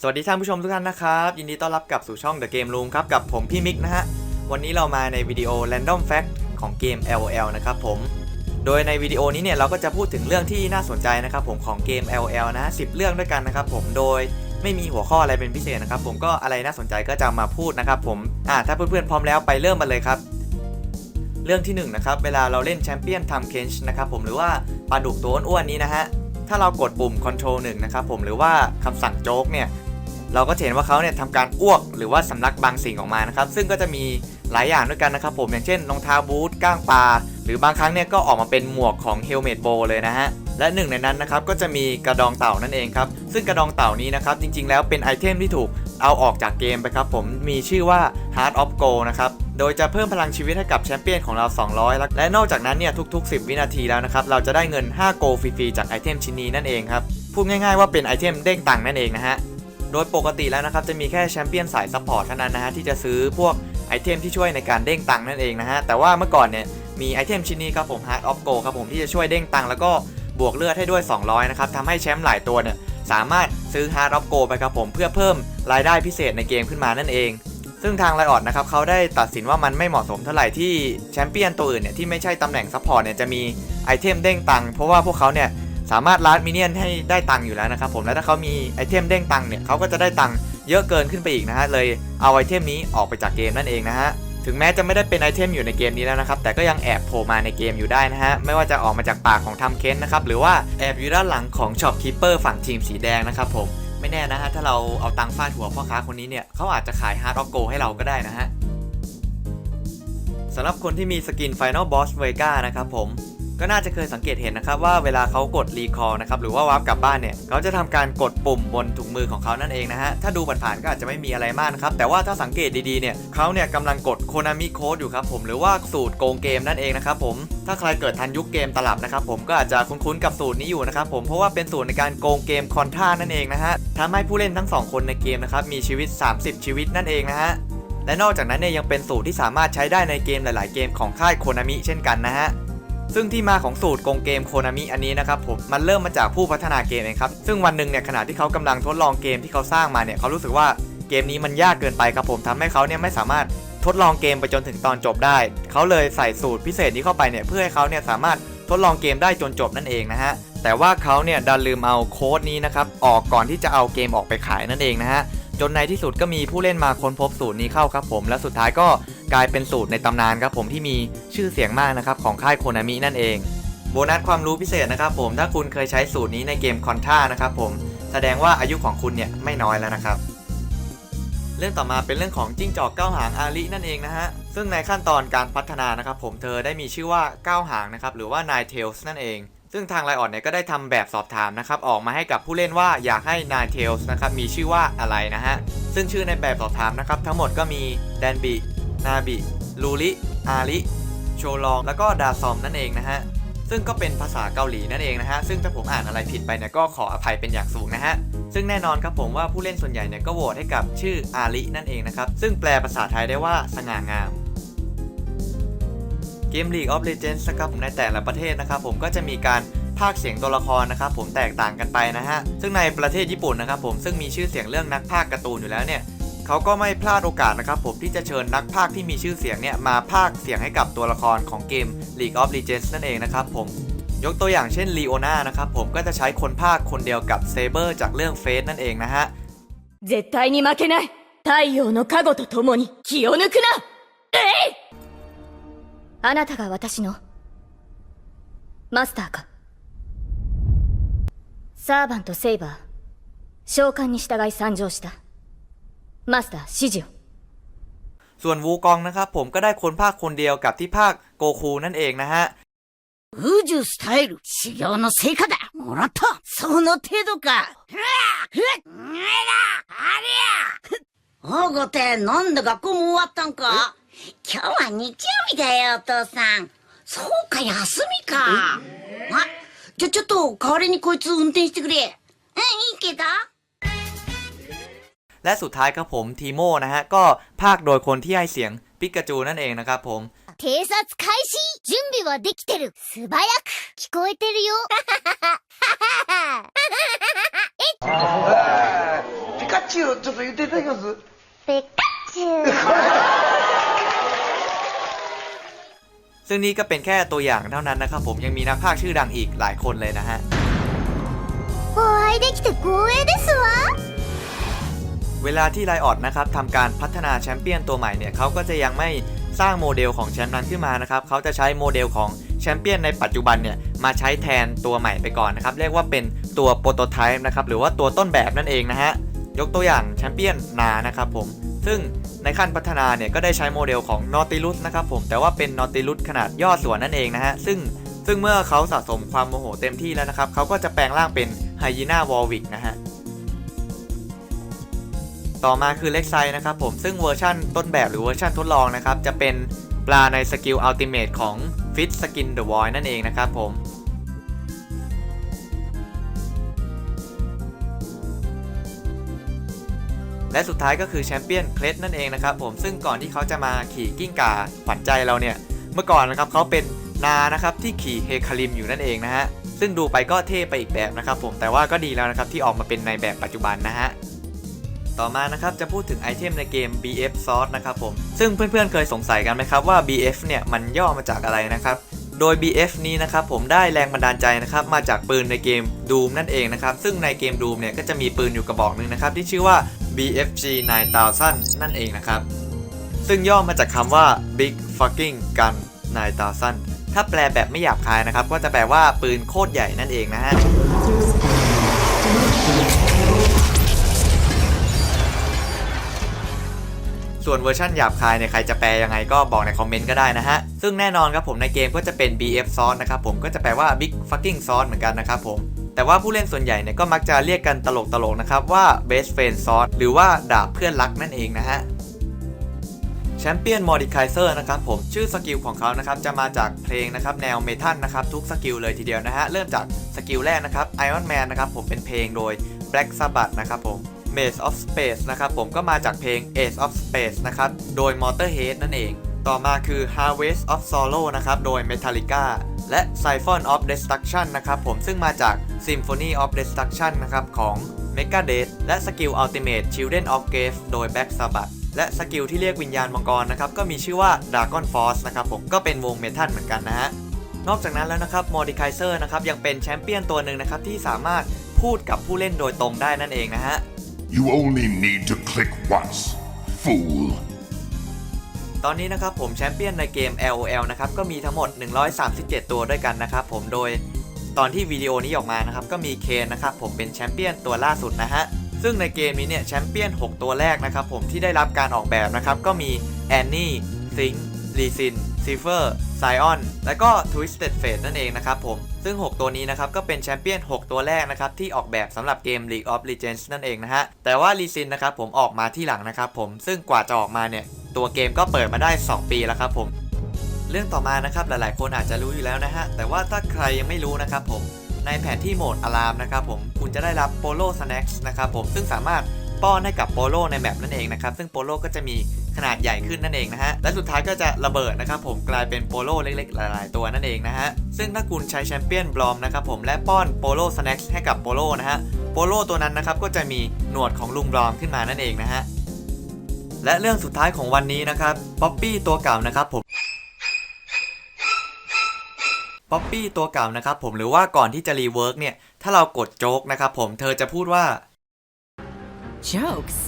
สวัสดีท่านผู้ชมทุกท่านนะครับ ยินดีต้อนรับกลับสู่ช่อง The Game Room ครับ กับผมพี่มิกนะฮะ วันนี้เรามาในวิดีโอ Random Fact ของเกม LOL นะครับผม โดยในวิดีโอนี้เนี่ยเราก็จะพูดถึงเรื่องที่น่าสนใจนะครับผมของเกม LOL นะ10 เรื่องด้วยกันนะครับผมโดยไม่มีหัวข้ออะไรเป็นพิเศษนะครับผมก็อะไรน่าสนใจก็จะมาพูดนะครับผมอ่าถ้าเพื่อนๆพร้อมแล้วไปเริ่มมาเลยครับเรื่องที่หนึ่งนะครับเวลาเราเล่นแชมเปี้ยนทำเคนช์นะครับผมหรือว่าปลาดุกตัวอ้วนๆนี้นะฮะถ้าเรากดปุ่ม Control 1นะครับผมหรือว่าคำสั่งโจ๊กเนี่ย เราก็จะเห็นว่าเขาเนี่ยทำการอ้วกหรือว่าสำลักบางสิ่งออกมานะครับ ซึ่งก็จะมีหลายอย่างด้วยกันนะครับผมอย่างเช่นรองเท้าบูทก้างปลาหรือบางครั้งเนี่ยก็ออกมาเป็นหมวกของเฮลเมตโบเลยนะฮะและหนึ่งในนั้นนะครับก็จะมีกระดองเต่านั่นเองครับ ซึ่งกระดองเต่านี้นะครับจริงๆ แล้วเป็นไอเทมที่ถูกเอาออกจากเกมไปครับผมมีชื่อว่า Heart of Gold นะครับโดยจะเพิ่มพลังชีวิตให้กับแชมเปี้ยนของเรา 200 แล้วและนอกจากนั้นเนี่ยทุก ๆ 10 วินาทีแล้วนะครับเราจะได้เงิน 5 โกฟรีๆจากไอเทมชิ้นนี้นั่นเองครับพูดง่ายๆว่าเป็นไอเทมเด้งตังนั่นเองนะฮะ โดยปกติแล้วนะครับจะมีแค่แชมเปี้ยนสายซัพพอร์ตเท่านั้นนะฮะที่จะซื้อพวกไอเทมที่ช่วยในการเด้งตังค์นั่นเองนะฮะแต่ว่าเมื่อก่อนเนี่ยมีไอเทมชิ้นนี้ครับผม Heart of Gold ครับผมที่จะช่วยเด้งตังค์แล้วก็บวกเลือดให้ด้วย 200 นะครับทำให้แชมป์หลายตัวเนี่ยสามารถซื้อ Heart of Gold ไปครับผม เพื่อเพิ่มรายได้พิเศษในเกมขึ้นมานั่นเอง ซึ่งทางไลออดนะครับเขาได้ตัดสินว่ามันไม่เหมาะสมเท่าไหร่ที่แชมเปี้ยนตัวอื่นเนี่ยที่ไม่ใช่ตำแหน่งซัพพอร์ตเนี่ยจะมีไอเทมเด้งตังค์เพราะว่าพวกเขาเนี่ย สามารถลัดมินเนี่ยนให้ได้ตังค์อยู่แล้วนะครับผมแล้วถ้าเขามีไอเทมเด้งตังค์เนี่ยเขาก็จะได้ตังค์เยอะเกินขึ้นไปอีกนะฮะเลยเอาไอเทมนี้ออกไปจากเกมนั่นเองนะฮะถึงแม้จะไม่ได้เป็นไอเทมอยู่ในเกมนี้แล้วนะครับแต่ก็ยังแอบโผล่มาในเกมอยู่ได้นะฮะไม่ว่าจะออกมาจากปากของทำเคนนะครับหรือว่าแอบอยู่ด้านหลังของช็อปคีเปอร์ฝั่งทีมสีแดงนะครับผมไม่แน่นะฮะถ้าเราเอาตังค์ฟาดหัวพ่อค้าคนนี้เนี่ยเขาอาจจะขายฮาร์ดออฟโกให้เราก็ได้นะฮะสำหรับคนที่มีสกิน Final Boss Vega นะครับผม ก็น่าจะเคยสังเกตเห็นนะครับว่าเวลาเขากดรีคอร์นะครับหรือว่าวาร์ปกลับบ้านเนี่ยเขาจะทำการกดปุ่มบนถุงมือของเขานั่นเองนะฮะถ้าดูผ่านๆก็อาจจะไม่มีอะไรมากนะครับแต่ว่าถ้าสังเกตดีๆเนี่ยเขาเนี่ยกำลังกดโคนามิโค้ดอยู่ครับผมหรือว่าสูตรโกงเกมนั่นเองนะครับผมถ้าใครเกิดทันยุคเกมตลับนะครับผมก็อาจจะคุ้นๆกับสูตรนี้อยู่นะครับผมเพราะว่าเป็นสูตรในการโกงเกมคอนท่านั่นเองนะฮะทำให้ผู้เล่นทั้งสองคนในเกมนะครับมีชีวิต 30 ชีวิตนั่นเองนะฮะและนอกจากนั้นเนี่ยยังเป็นสูตรที่สามารถใช้ได้ในเกมหลาย ๆ เกมของค่ายโคนามิเช่นกันนะฮะ ซึ่งที่มาของสูตรโกงเกมโคนามิอันนี้นะครับผมมันเริ่มมาจากผู้พัฒนาเกมเองครับซึ่งวันหนึ่งเนี่ยขณะที่เขากำลังทดลองเกมที่เขาสร้างมาเนี่ยเขารู้สึกว่าเกมนี้มันยากเกินไปครับผมทำให้เขาเนี่ยไม่สามารถทดลองเกมไปจนถึงตอนจบได้ เขาเลยใส่สูตรพิเศษนี้เข้าไปเนี่ยเพื่อให้เขาเนี่ยสามารถทดลองเกมได้จนจบนั่นเองนะฮะแต่ว่าเขาเนี่ยดันลืมเอาโค้ดนี้นะครับออกก่อนที่จะเอาเกมออกไปขายนั่นเองนะฮะ จนในที่สุดก็มีผู้เล่นมาค้นพบสูตรนี้เข้าครับผม และสุดท้ายก็กลายเป็นสูตรในตำนานครับผมที่มีชื่อเสียงมากนะครับของค่ายโคนามินั่นเอง โบนัสความรู้พิเศษนะครับผมถ้าคุณเคยใช้สูตรนี้ในเกมคอนท่านะครับผมแสดงว่าอายุของคุณเนี่ยไม่น้อยแล้วนะครับเรื่องต่อมาเป็นเรื่องของจิ้งจอกเก้าหางอาลินั่นเองนะฮะ ซึ่งในขั้นตอนการพัฒนานะครับผมเธอได้มีชื่อว่าเก้าหางนะครับหรือว่า Nine Tails นั่นเอง ซึ่งทางไลออนเนี่ยก็ได้ทำแบบสอบถามนะครับออกมาให้กับผู้เล่นว่าอยากให้ Nine Tails นะครับมีชื่อว่าอะไรนะฮะ ซึ่งชื่อในแบบสอบถามนะครับทั้งหมดก็มีแดนบิ นาบิลูริอาริโชลอง แล้วก็ดาซอมนั่นเองนะฮะ ซึ่งก็เป็นภาษาเกาหลีนั่นเองนะฮะ ซึ่งถ้าผมอ่านอะไรผิดไปเนี่ยก็ขออภัยเป็นอย่างสูงนะฮะ ซึ่งแน่นอนครับผมว่าผู้เล่นส่วนใหญ่เนี่ยก็โหวตให้กับชื่ออารินั่นเองนะครับ ซึ่งแปลภาษาไทยได้ว่าสง่างาม ม League of Legends นะครับผมในแต่ละประเทศนะครับผมก็จะมีการพากย์เสียงตัวละครนะครับผมแตกต่างกันไปนะฮะ ซึ่งในประเทศญี่ปุ่นนะครับผมซึ่งมีชื่อเสียงเรื่องนักพากย์การ์ตูนอยู่แล้วเนี่ยเขาก็ไม่พลาดโอกาสนะครับผมที่จะเชิญนักพากย์ที่มีชื่อเสียงเนี่ยมาพากย์เสียงให้กับตัวละครของเกม League of Legends นั่นเองนะครับผม ยกตัวอย่างเช่นลีโอนานะครับผมก็จะใช้คนพากย์คนเดียวกับเซเบอร์จากเรื่องเฟสนั่นเองนะฮะ 絶対に負けない太陽の加護と共に気を抜くなえい あなたが私のマスターかサーバント・セイバー召喚に従い参上したマスター指示を ส่วนวูกองนะครับผมก็ได้คนพากย์คนเดียวกับที่พากย์โกคูนั่นเองนะฮะ 宇宙スタイル修行の成果だもらったその程度かふわふわうえだありゃおごてなんで学校も終わったんか今日は日曜 日だよお父さんそうか休みかあじゃちょっと代わりにこいつ運転してくれうんいいけど และสุดท้ายครับผมทีโมนะฮะก็พากย์โดยคนที่ให้เสียงปิกาจูนั่นเองนะครับผม 偵察開始準備はできてる素早く聞こえてるよピカ チュウちょっと言っていただけますペカチュウ ซึ่งนี่ก็เป็นแค่ตัวอย่างเท่านั้นนะครับผมยังมีนักพากย์ชื่อดังอีกหลายคนเลยนะฮะเวเวลาที่ไลออดนะครับทำการพัฒนาแชมเปี้ยนตัวใหม่เนี่ยเขาก็จะยังไม่สร้างโมเดลของแชมป์นั้นขึ้นมานะครับเขาจะใช้โมเดลของแชมเปี้ยนในปัจจุบันเนี่ยมาใช้แทนตัวใหม่ไปก่อนนะครับเรียกว่าเป็นตัวโปรโตไทป์นะครับหรือว่าตัวต้นแบบนั่นเองนะฮะยกตัวอย่างแชมเปี้ยนนานะครับผม ซึ่งในขั้นพัฒนาเนี่ยก็ได้ใช้โมเดลของนอติลุสนะครับผมแต่ว่าเป็นนอติลุสขนาดย่อส่วนนั่นเองนะฮะซึ่งซึ่งเมื่อเขาสะสมความโมโหเต็มที่แล้วนะครับเขาก็จะแปลงร่างเป็นไฮยีน่าวอลวิกนะฮะต่อมาคือเล็กไซนะครับผมซึ่งเวอร์ชั่นต้นแบบหรือเวอร์ชั่นทดลองนะครับจะเป็นปลาในสกิลอัลติเมทของ Fit Skin The Void นั่นเองนะครับผม และสุดท้ายก็คือแชมเปี้ยนเคลดนั่นเองนะครับผมซึ่งก่อนที่เขาจะมาขี่กิ้งก่าขวัญใจเราเนี่ยเมื่อก่อนนะครับเขาเป็นนานะครับที่ขี่เฮคาริมอยู่นั่นเองนะฮะซึ่งดูไปก็เท่ไปอีกแบบนะครับผมแต่ว่าก็ดีแล้วนะครับที่ออกมาเป็นในแบบปัจจุบันนะฮะต่อมานะครับจะพูดถึงไอเทมในเกม BF Source นะครับผมซึ่งเพื่อนๆเคยสงสัยกันไหมครับว่า BF เนี่ยมันย่อมาจากอะไรนะครับโดย BF นี้นะครับผมได้แรงบันดาลใจนะครับมาจากปืนในเกม Doom นั่นเองนะครับซึ่งในเกม Doom เนี่ยก็จะมีปืนอยู่กระบอกหนึ่งนะครับที่ชื่อว่า BFG 9000 นั่นเองนะครับ ซึ่งย่อมาจากคำว่า Big Fucking Gun 9000 ถ้าแปลแบบไม่หยาบคายนะครับ ก็จะแปลว่าปืนโคตรใหญ่นั่นเองนะฮะส่วนเวอร์ชันหยาบคายเนี่ยใครจะแปลยังไงก็บอกในคอมเมนต์ก็ได้นะฮะ ซึ่งแน่นอนครับผมในเกมก็จะเป็น BF Sauce นะครับผมก็จะแปลว่า Big Fucking Sauce เหมือนกันนะครับผม แต่ว่าผู้เล่นส่วนใหญ่เนี่ยก็มักจะเรียกกันตลกๆนะครับว่า Best Friend Sauce หรือว่าดาบเพื่อนรักนั่นเองนะฮะแชมเปี้ยนมอดิคายเซอร์นะครับผมชื่อสกิลของเขานะครับจะมาจากเพลงนะครับแนวเมทัลนะครับทุกสกิลเลยทีเดียวนะฮะ เริ่มจากสกิลแรกนะครับ Iron Man นะครับผมเป็นเพลงโดย Black Sabbath นะครับผม Maze of Space นะครับผมก็มาจากเพลง Ace of Space นะครับโดย Motorhead นั่นเอง ต่อมาคือ Harvest of Sorrow นะครับโดย Metallica และ Siphon of Destruction นะครับผมซึ่งมาจาก Symphony of Destruction นะครับของ Megadeth และสกิล Ultimate Children of Grave โดย Black Sabbath และสกิลที่เรียกวิญญาณมังกรนะครับก็มีชื่อว่า Dragon Force นะครับผมก็เป็นวงเมทัลเหมือนกันนะฮะนอกจากนั้นแล้วนะครับ m o d i c a i z e r นะครับยังเป็นแชมเปี้ยนตัวหนึ่งนะครับที่สามารถพูดกับผู้เล่นโดยตรงได้นั่นเองนะฮะ You only need to click once, fool. ตอนนี้นะครับผมแชมเปี้ยนในเกม LOL นะครับก็มีทั้งหมด 137 ตัวด้วยกันนะครับผมโดยตอนที่วิดีโอนี้ออกมานะครับก็มีเคนนะครับผมเป็นแชมเปี้ยนตัวล่าสุดนะฮะซึ่งในเกมนี้เนี่ยแชมเปี้ยน 6 ตัวแรกนะครับผมที่ได้รับการออกแบบนะครับก็มีแอนนี่ซิงลีซินซิเฟอร์ไซออนและก็ Twisted Fate นั่นเองนะครับผม ซึ่ง 6 ตัวนี้นะครับก็เป็นแชมเปี้ยน 6 ตัวแรกนะครับที่ออกแบบสำหรับเกม League of Legends นั่นเองนะฮะ แต่ว่าลีซินนะครับผมออกมาที่หลังนะครับผมซึ่งกว่าจะออกมาเนี่ย ตัวเกมก็เปิดมาได้ 2 ปีแล้วครับผม เรื่องต่อมานะครับหลายๆ คนอาจจะรู้อยู่แล้วนะฮะ แต่ว่าถ้าใครยังไม่รู้นะครับผม ในแผนที่โหมดอะลามนะครับผม คุณจะได้รับโปโลสแน็คนะครับผม ซึ่งสามารถป้อนให้กับโปโลในแมปนั่นเองนะครับ ซึ่งโปโลก็จะมีขนาดใหญ่ขึ้นนั่นเองนะฮะ และสุดท้ายก็จะระเบิดนะครับผมกลายเป็นโปโลเล็กๆ หลายๆ ตัวนั่นเองนะฮะ ซึ่งถ้าคุณใช้แชมเปี้ยนบลอมนะครับผมและป้อนโปโลสแน็คให้กับโปโลนะฮะ โปโลตัวนั้นนะครับก็จะมีหนวดของลุงบลอมขึ้นมานั่นเองนะฮะ และเรื่องสุดท้ายของวันนี้นะครับป๊อปปี้ตัวเก่านะครับผมป๊อปปี้ตัวเก่านะครับผมหรือว่าก่อนที่จะรีเวิร์กเนี่ย ถ้าเรากดโจ๊กนะครับผมเธอจะพูดว่า Jokes?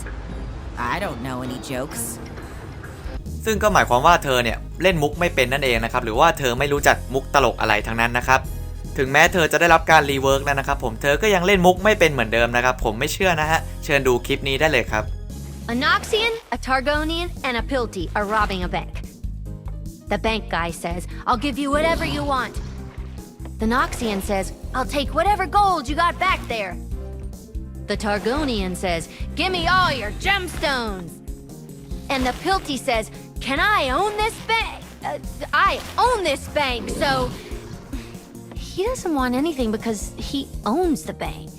I don't know any jokes. ซึ่งก็หมายความว่าเธอเนี่ยเล่นมุกไม่เป็นนั่นเองนะครับ หรือว่าเธอไม่รู้จักมุกตลกอะไรทั้งนั้นนะครับ ถึงแม้เธอจะได้รับการรีเวิร์กแล้วนะครับผมเธอก็ยังเล่นมุกไม่เป็นเหมือนเดิมนะครับ ผมไม่เชื่อนะฮะ เชิญดูคลิปนี้ได้เลยครับ A Noxian, a Targonian, and a Pilty are robbing a bank. The bank guy says, I'll give you whatever you want. The Noxian says, I'll take whatever gold you got back there. The Targonian says, Give me all your gemstones. And the Pilty says, Can I own this bank? Uh, I own this bank, so. He doesn't want anything because he owns the bank.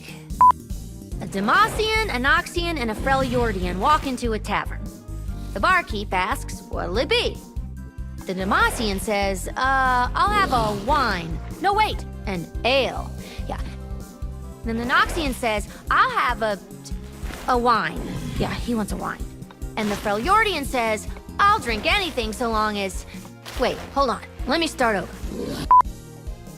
Demacian, a Noxian, and a Freljordian walk into a tavern. The barkeep asks, What'll it be? The Demacian says, Uh, I'll have a wine. No, wait, an ale. Yeah. Then the Noxian says, I'll have a. a wine. Yeah, he wants a wine. And the Freljordian says, I'll drink anything so long as. Wait, hold on. Let me start over.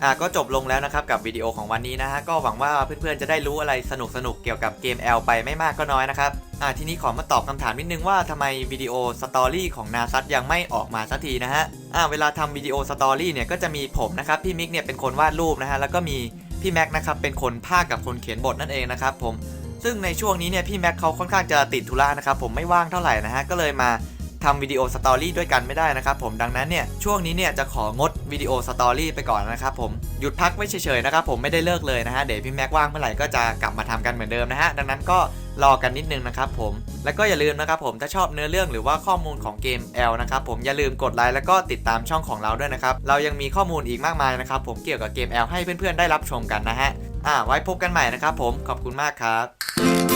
อะก็จบลงแล้วนะครับกับวิดีโอของวันนี้นะฮะก็หวังว่าเพื่อนๆจะได้รู้อะไรสนุกๆเกี่ยวกับเกม L ไปไม่มากก็น้อยนะครับอะทีนี้ขอมาตอบคำถามนิดนึงว่าทำไมวิดีโอสตอรี่ของนาซัตยังไม่ออกมาสักทีนะฮะอะเวลาทำวิดีโอสตอรี่เนี่ยก็จะมีผมนะครับพี่มิกเนี่ยเป็นคนวาดรูปนะฮะแล้วก็มีพี่แม็กนะครับเป็นคนพากย์กับคนเขียนบทนั่นเองนะครับผมซึ่งในช่วงนี้เนี่ยพี่แม็กเขาค่อนข้างจะติดธุระนะครับผมไม่ว่างเท่าไหร่นะฮะก็เลยมา ทำวิดีโอสตอรี่ด้วยกันไม่ได้นะครับผมดังนั้นเนี่ยช่วงนี้เนี่ยจะของดวิดีโอสตอรี่ไปก่อนนะครับผมหยุดพักไว้เฉยๆนะครับผมไม่ได้เลิกเลยนะฮะเดี๋ยวพี่แม็กว่างเมื่อไหร่ก็จะกลับมาทำกันเหมือนเดิมนะฮะดังนั้นก็รอกันนิดนึงนะครับผมแล้วก็อย่าลืมนะครับผมถ้าชอบเนื้อเรื่องหรือว่าข้อมูลของเกม L นะครับผมอย่าลืมกดไลค์แล้วก็ติดตามช่องของเราด้วยนะครับเรายังมีข้อมูลอีกมากมายนะครับผมเกี่ยวกับเกม L ให้เพื่อนๆได้รับชมกันนะฮะอ่าไว้พบกันใหม่นะครับผมขอบคุณมากครับ